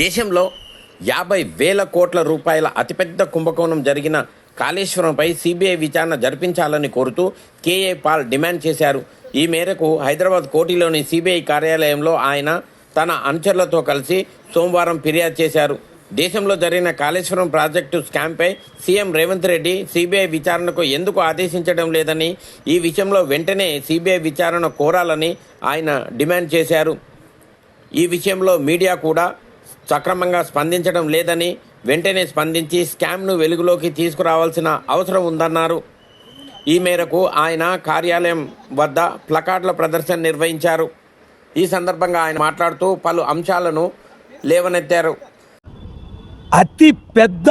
దేశంలో యాభై వేల కోట్ల రూపాయల అతిపెద్ద కుంభకోణం జరిగిన కాళేశ్వరంపై సిబిఐ విచారణ జరిపించాలని కోరుతూ కేఏ పాల్ డిమాండ్ చేశారు. ఈ మేరకు హైదరాబాద్ కోటిలోని సిబిఐ కార్యాలయంలో ఆయన తన అనుచరులతో కలిసి సోమవారం ఫిర్యాదు చేశారు. దేశంలో జరిగిన కాళేశ్వరం ప్రాజెక్టు స్కామ్పై సీఎం రేవంత్ రెడ్డి సిబిఐ విచారణకు ఎందుకు ఆదేశించడం లేదని ఈ విషయంలో వెంటనే సిబిఐ విచారణ కోరాలని ఆయన డిమాండ్ చేశారు. ఈ విషయంలో మీడియా కూడా సక్రమంగా స్పందించడం లేదని వెంటనే స్పందించి స్కామ్ను వెలుగులోకి తీసుకురావాల్సిన అవసరం ఉందన్నారు. ఈ మేరకు ఆయన కార్యాలయం వద్ద ప్లకార్డుల ప్రదర్శన నిర్వహించారు. ఈ సందర్భంగా ఆయన మాట్లాడుతూ పలు అంశాలను లేవనెత్తారు. అతి పెద్ద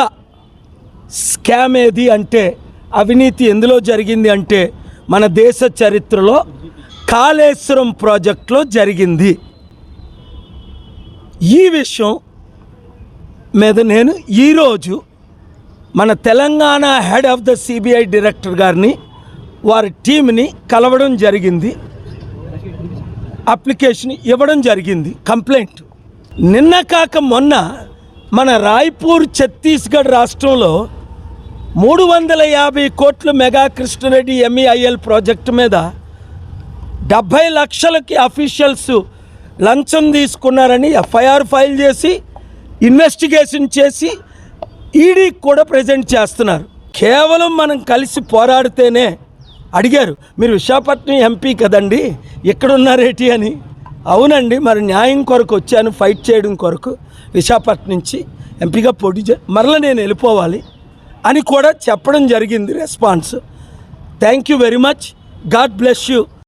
స్కామ్ ఏది అంటే అవినీతి ఎందులో జరిగింది అంటే మన దేశ చరిత్రలో కాళేశ్వరం ప్రాజెక్టులో జరిగింది. ఈ విషయం మీద నేను ఈరోజు మన Telangana head of the CBI director గారిని వారి టీంని కలవడం జరిగింది. అప్లికేషన్ ఇవ్వడం జరిగింది. కంప్లైంట్. నిన్న కాక మొన్న మన రాయ్పూర్ ఛత్తీస్గఢ్ రాష్ట్రంలో మూడు వందల యాభై కోట్లు మెగా కృష్ణారెడ్డి ఎంఈఐఎల్ ప్రాజెక్టు మీద డెబ్భై లక్షలకి అఫీషియల్స్ లంచం తీసుకున్నారని ఎఫ్ఐఆర్ ఫైల్ చేసి ఇన్వెస్టిగేషన్ చేసి ఈడీకి కూడా ప్రజెంట్ చేస్తున్నారు. కేవలం మనం కలిసి పోరాడితేనే అడిగారు మీరు విశాఖపట్నం ఎంపీ కదండి ఎక్కడున్నారేటి అని? అవునండి మరి న్యాయం కొరకు వచ్చాను ఫైట్ చేయడం కొరకు విశాఖపట్నం నుంచి ఎంపీగా పొడి చే మరలా నేను వెళ్ళిపోవాలి అని కూడా చెప్పడం జరిగింది response. Thank you very much. God bless you.